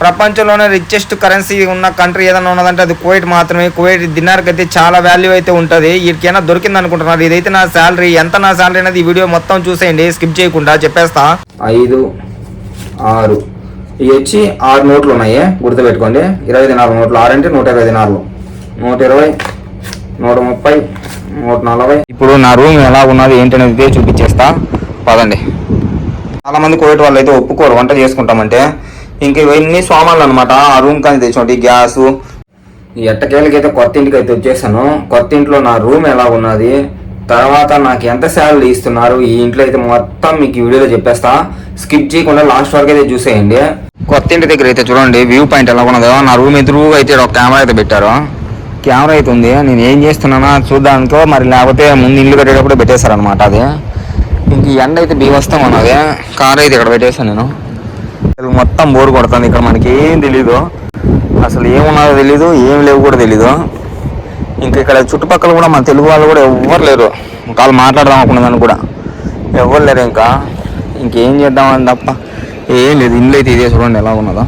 ప్రపంచంలోనే richest currency ఉన్న country ఏదైనా ఉన్నదంటే అది కువైట్ మాత్రమే. కువైట్ దినార్కి అయితే చాలా వాల్యూ అయితే ఉంటుంది. వీటికైనా దొరికింది అనుకుంటున్నారు ఇదైతే నా శాలరీ ఎంత నా శాలరీ అనేది ఈ వీడియో మొత్తం చూసేయండి. స్కిప్ చేయకుండా చెప్పేస్తా. ఐదు ఆరు. ఇవి వచ్చి ఆరు నోట్లు ఉన్నాయి. గుర్తుపెట్టుకోండి. ఇరవై నాలుగు నోట్లు. ఆరు అంటే నూట ఇరవై నాలుగు. నూట ఇరవై నూట ముప్పై నూట నలభై. ఇప్పుడు నా రూమ్ ఎలా ఉన్నది ఏంటనేది చూపించేస్తా. పదండి. చాలా మంది కోవిడ్ వాళ్ళు అయితే ఒప్పుకోరు. వంట చేసుకుంటామంటే ఇంక ఇవన్నీ సామాన్లు అనమాట ఆ రూమ్ కానీ తెచ్చుకోండి గ్యాస్. ఈ అయితే కొత్త ఇంటికి అయితే వచ్చేసాను. కొత్త ఇంట్లో నా రూమ్ ఎలా ఉన్నది? తర్వాత నాకు ఎంత శాలరీ ఇస్తున్నారు? ఈ ఇంట్లో అయితే మొత్తం మీకు వీడియోలో చెప్పేస్తా. స్కిప్ చేయకుండా లాస్ట్ వరకు అయితే చూసేయండి. కొత్త ఇంటి దగ్గర అయితే చూడండి వ్యూ పాయింట్ ఎలా ఉన్నదో. నా రూమ్ ఎదురుగా అయితే ఒక కెమెరా అయితే పెట్టారు. కెమెరా అయితే ఉంది. నేను ఏం చేస్తున్నానా చూడడానికో మరి లేకపోతే ముందు ఇల్లు కట్టేటప్పుడు పెట్టేశారనమాట అది. ఇంక ఈ ఎండ అయితే బీవస్తాం ఉన్నది. కార్ అయితే ఇక్కడ పెట్టేశాను నేను. మొత్తం బోర్ కొడుతుంది. ఇక్కడ మనకి ఏం తెలీదు. అసలు ఏమున్నారో తెలీదు ఏం లేవు కూడా తెలీదు. ఇంకా ఇక్కడ చుట్టుపక్కల కూడా మన తెలుగు వాళ్ళు కూడా ఎవ్వరు లేరు. వాళ్ళు మాట్లాడదాం అనుకున్నదాన్ని కూడా. ఎవ్వరు లేరు ఇంకా. ఇంకేం చేద్దామని తప్ప. ఏం లేదు ఇల్లు అయితే ఇదే చూడండి ఎలా ఉన్నదో.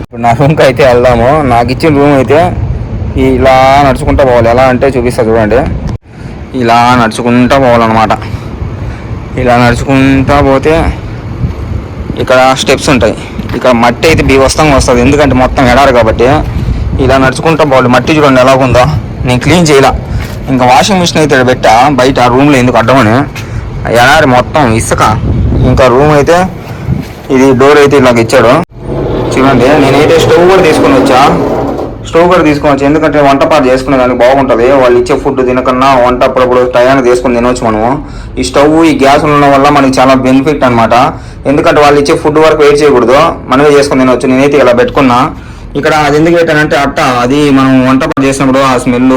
ఇప్పుడు నా రూమ్కి అయితే వెళ్దాము. నాకు ఇచ్చిన రూమ్ అయితే ఇలా నడుచుకుంటూ పోవాలి. ఎలా అంటే చూపిస్తా చూడండి. ఇలా నడుచుకుంటూ పోవాలన్నమాట. ఇలా నడుచుకుంటా పోతే ఇక్కడ స్టెప్స్ ఉంటాయి. ఇక్కడ మట్టి అయితే బీవస్తంగా వస్తుంది. ఎందుకంటే మొత్తం ఎడారు కాబట్టి ఇలా నడుచుకుంటాం బాగుంది మట్టి చూడండి ఎలాగుందో నేను క్లీన్ చేయాల. ఇంకా వాషింగ్ మిషన్ అయితే పెట్టా. బయట ఆ రూమ్లో ఎందుకు అడ్డమని ఎడారి మొత్తం ఇసుక. ఇంకా రూమ్ అయితే ఇది డోర్ అయితే ఇలాగ ఇచ్చాడు. చూడండి నేనైతే స్టవ్ కూడా తీసుకొని వచ్చా. స్టవ్ కూడా తీసుకోవచ్చు. ఎందుకంటే వంట పాటు చేసుకునే దానికి బాగుంటుంది. వాళ్ళు ఇచ్చే ఫుడ్ తినకన్నా వంట అప్పుడప్పుడు టయానికి తీసుకొని తినవచ్చు మనము. ఈ స్టవ్ ఈ గ్యాస్ ఉండడం వల్ల మనకి చాలా బెనిఫిట్ అనమాట ఎందుకంటే వాళ్ళు ఇచ్చే ఫుడ్ వరకు వెయిట్ చేయకూడదు. మనమే చేసుకుని తినవచ్చు నేనైతే ఇలా పెట్టుకున్నా. ఇక్కడ అది ఎందుకు పెట్టానంటే అట్ట. అది మనం వంట పాటు చేసినప్పుడు ఆ స్మెల్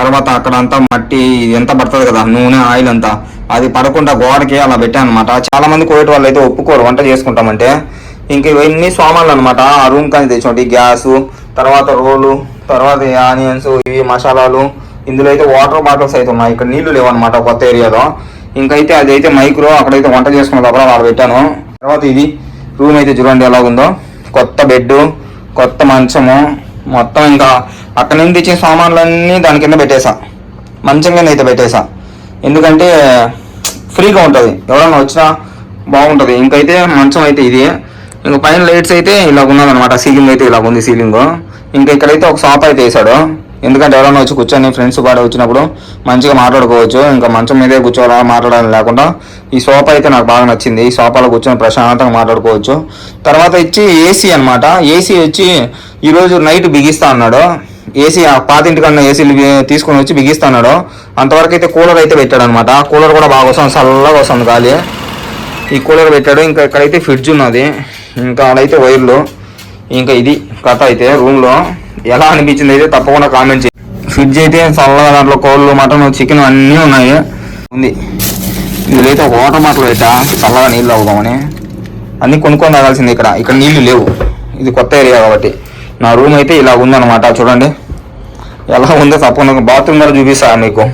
తర్వాత అక్కడ అంతా మట్టి ఎంత పడుతుంది కదా నూనె ఆయిల్ అంతా. అది పడకుండా గోడకి అలా పెట్టాను అనమాట చాలా మంది కోవిడ్ వాళ్ళు అయితే ఒప్పుకోరు వంట చేసుకుంటామంటే. ఇంక ఇవన్నీ సామాన్లు అనమాట ఆ రూమ్ కానీ తెచ్చుకోండి. గ్యాస్ తర్వాత రోలు తర్వాత ఆనియన్స్ ఇవి మసాలాలు. ఇందులో అయితే వాటర్ బాటిల్స్ అయితే ఉన్నాయి. ఇక్కడ నీళ్ళు లేవనమాట కొత్త ఏరియాలో. ఇంకైతే అదైతే మైక్రో అక్కడైతే వంట చేసుకున్న దగ్గర వాళ్ళు పెట్టాను. తర్వాత ఇది రూమ్ అయితే చూడండి ఎలా ఉందో కొత్త బెడ్ కొత్త మంచము. మొత్తం ఇంకా అక్కడ నుంచి తెచ్చిన సామాన్లన్నీ దాని కింద పెట్టేసా. మంచం కింద అయితే పెట్టేసా. ఎందుకంటే ఫ్రీగా ఉంటుంది. ఎవరైనా వచ్చినా బాగుంటుంది. ఇంకైతే మంచం అయితే ఇది. ఇంకా పైన లైట్స్ అయితే ఇలా ఉన్నదన్నమాట. సీలింగ్ అయితే ఇలా ఉంది సీలింగ్ ఇంకా ఇక్కడైతే ఒక షాప్ అయితే వేసాడు ఎందుకంటే ఎవరైనా వచ్చి కూర్చొని ఫ్రెండ్స్ కూడా వచ్చినప్పుడు మంచిగా మాట్లాడుకోవచ్చు. ఇంకా మంచం మీదే కూర్చోవాలా మాట్లాడాలని లేకుండా ఈ సోఫా అయితే నాకు బాగా నచ్చింది. ఈ సోఫాలో కూర్చొని ప్రశాంతంగా మాట్లాడుకోవచ్చు. తర్వాత వచ్చి ఏసీ అనమాట ఏసీ వచ్చి ఈరోజు నైట్ బిగిస్తా అన్నాడు. ఏసీ ఆ పాతింటి కన్నా ఏసీలు తీసుకొని వచ్చి బిగిస్తా అన్నాడు. అంతవరకు అయితే కూలర్ అయితే పెట్టాడు అనమాట కూలర్ కూడా బాగా వస్తుంది చల్లగా వస్తుంది గాలి. ఈ కూలర్ పెట్టాడు. ఇంకా ఇక్కడైతే ఫ్రిడ్జ్ ఉన్నది. ఇంకా ఆడైతే వైర్లు. ఇంకా ఇది కథ అయితే రూమ్లో ఎలా అనిపించింది అయితే తప్పకుండా కామెంట్ చేయండి. ఫ్రిడ్జ్ అయితే చల్లగా దాంట్లో కోళ్ళు మటన్ చికెన్ అన్నీ ఉన్నాయి. ఉంది. ఇదైతే ఒక వాటర్ బాటిల్ అయితే చల్లగా నీళ్ళు అవుదామని అన్నీ కొనుక్కొని తాగాల్సింది ఇక్కడ. ఇక్కడ నీళ్ళు లేవు. ఇది కొత్త ఏరియా కాబట్టి. నా రూమ్ అయితే ఇలా ఉందన్నమాట. చూడండి. ఎలా ఉందో తప్పకుండా బాత్రూమ్ కూడా చూపిస్తా మీకు.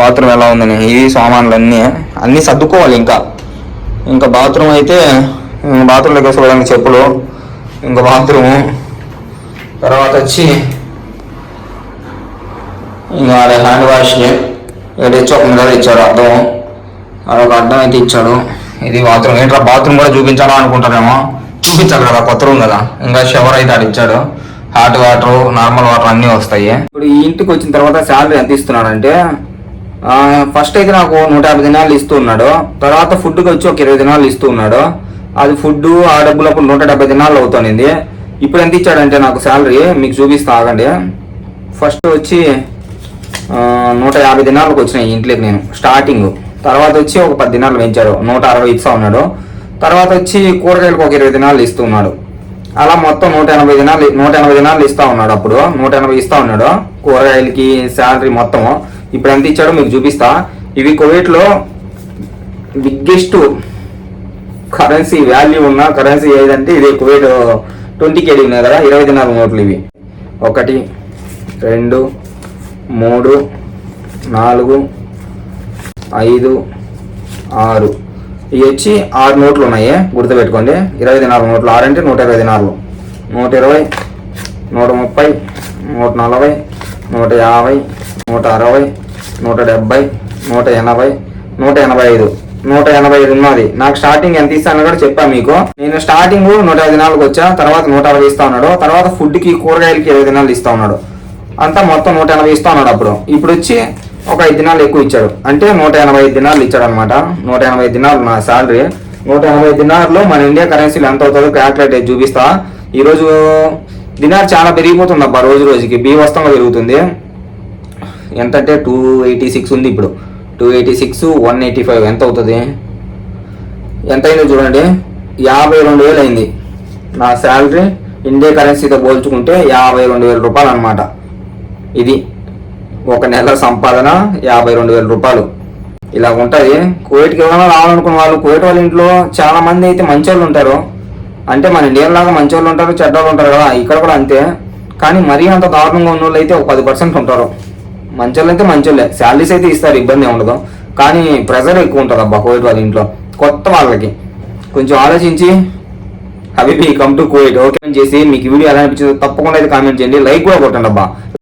బాత్రూమ్ ఎలా ఉందని. ఇవి సామాన్లు అన్నీ అన్నీ సర్దుకోవాలి ఇంకా. ఇంకా బాత్రూమ్ అయితే బాత్రూంలోకి వేసుకోవడానికి చెప్పులు ఇంకా బాత్రూము. తర్వాత వచ్చి ఇంకా అదే హ్యాండ్ వాష్ ఇక్కడ ఇచ్చి ఒక మిర్రర్ ఇచ్చాడు అద్దం అదొక అర్థం అయితే ఇచ్చాడు. ఇది బాత్రూమ్. ఏంట్రా బాత్రూమ్ కూడా చూపించాలా అనుకుంటారేమో? చూపించాలి కదా కొత్త రూమ్ కదా. ఇంకా షవర్ అయితే ఆడ ఇచ్చాడు. హాట్ వాటర్ నార్మల్ వాటర్ అన్నీ వస్తాయి. ఇప్పుడు ఈ ఇంటికి వచ్చిన తర్వాత శాలరీ ఎంత ఇస్తున్నాడంటే ఫస్ట్ అయితే నాకు నూట యాభై దినాలు ఇస్తూ ఉన్నాడు. తర్వాత ఫుడ్కి వచ్చి ఒక ఇరవై దినాలు ఇస్తూ ఉన్నాడు. అది ఫుడ్ ఆ డబ్బులు అప్పుడు నూట డెబ్బై దినాలు అవుతుంది. ఇప్పుడు ఎంత ఇచ్చాడంటే నాకు శాలరీ మీకు చూపిస్తా ఆగండి. ఫస్ట్ వచ్చి నూట యాభై దినాలకు వచ్చినాయి ఇంట్లోకి నేను స్టార్టింగ్ తర్వాత వచ్చి ఒక పది దినాలు పెంచాడు నూట అరవై ఇస్తా ఉన్నాడు. తర్వాత వచ్చి కూరగాయలకు ఒక ఇరవై దినాలు ఇస్తున్నాడు అలా మొత్తం నూట ఎనభై దినాలు నూట ఎనభై దినాలు ఇస్తా ఉన్నాడు అప్పుడు. నూట ఎనభై ఇస్తా ఉన్నాడు కూరగాయలకి శాలరీ మొత్తం ఇప్పుడు ఎంత ఇచ్చాడో మీకు చూపిస్తా. ఇవి కోవిడ్లో బిగ్గెస్ట్ కరెన్సీ వాల్యూ ఉన్న కరెన్సీ ఏదంటే ఇది కువైట్ ట్వంటీ కేడీ ఉన్నాయి కదా ఇరవై దినాల నోట్లు ఇవి. ఒకటి రెండు మూడు నాలుగు ఐదు ఆరు. ఇవి వచ్చి ఆరు నోట్లు ఉన్నాయి గుర్తుపెట్టుకోండి. ఇరవై దినాలు నోట్లు ఆరు అంటే నూట ఇరవై దినాలు. నూట ఇరవై నూట ముప్పై నూట నలభై నూట యాభై నూట అరవై నూట డెబ్బై నూట ఎనభై నూట ఎనభై ఐదు. నూట ఎనభై ఐదు ఉన్నది. నాకు స్టార్టింగ్ ఎంత ఇస్తాను కూడా చెప్పాను మీకు. నేను స్టార్టింగ్ నూట ఐదు నాలుగు వచ్చా తర్వాత నూట అరవై ఇస్తా ఉన్నాడు తర్వాత ఫుడ్కి కూరగాయలకి ఇరవై దినాలు ఇస్తా ఉన్నాడు అంతా మొత్తం నూట ఎనభై ఇస్తా ఉన్నాడు అప్పుడు. ఇప్పుడు వచ్చి ఒక ఐదు దినాలు ఎక్కువ ఇచ్చాడు. అంటే నూట ఎనభై ఐదు దినాలు ఇచ్చాడు అనమాట నూట ఎనభై దినాలు నా శాలరీ నూట ఎనభై ఐదు దినాల్లో మన ఇండియా కరెన్సీలు ఎంత అవుతుందో క్యాల్కులేట్ చేసి చూపిస్తా. ఈరోజు దినార్ చాలా పెరిగిపోతుంది అబ్బా రోజు రోజుకి. బీవస్తంగా పెరుగుతుంది. ఎంత అంటే టూ ఎయిటీ సిక్స్ ఉంది ఇప్పుడు. Two eighty six one eighty five ఎంత అవుతుంది? ఎంత అయిందో చూడండి. యాభై రెండు వేలు అయింది. నా శాలరీ ఇండియా కరెన్సీతో పోల్చుకుంటే యాభై రెండు వేల రూపాయలు అనమాట ఇది ఒక నెల సంపాదన యాభై రెండు వేల రూపాయలు. ఇలా ఉంటుంది. కువైట్కి ఎవరైనా రావాలనుకున్న వాళ్ళు కువైట్ వాళ్ళ ఇంట్లో చాలా మంది అయితే మంచోళ్ళు ఉంటారు. అంటే మన ఇండియన్ లాగా వాళ్ళు ఉంటారు చెడ్డోళ్ళు ఉంటారు కదా ఇక్కడ కూడా అంతే. కానీ మరీ అంత దారుణంగా ఉన్న వాళ్ళు అయితే ఒక పది పర్సెంట్ ఉంటారు. మంచోళ్ళు అయితే మంచోళ్ళే. శాలరీస్ అయితే ఇస్తారు ఇబ్బంది ఏం ఉండదు. కానీ ప్రెజర్ ఎక్కువ ఉంటుంది అబ్బా కోవిడ్ వాళ్ళ ఇంట్లో. కొత్త వాళ్ళకి. కొంచెం ఆలోచించి అవి కమ్ టు కోవిడ్ ఓకే చేసి మీకు వీడియో ఎలా అనిపించిందో తప్పకుండా అయితే కామెంట్ చేయండి. లైక్ కూడా కొట్టండి అబ్బా.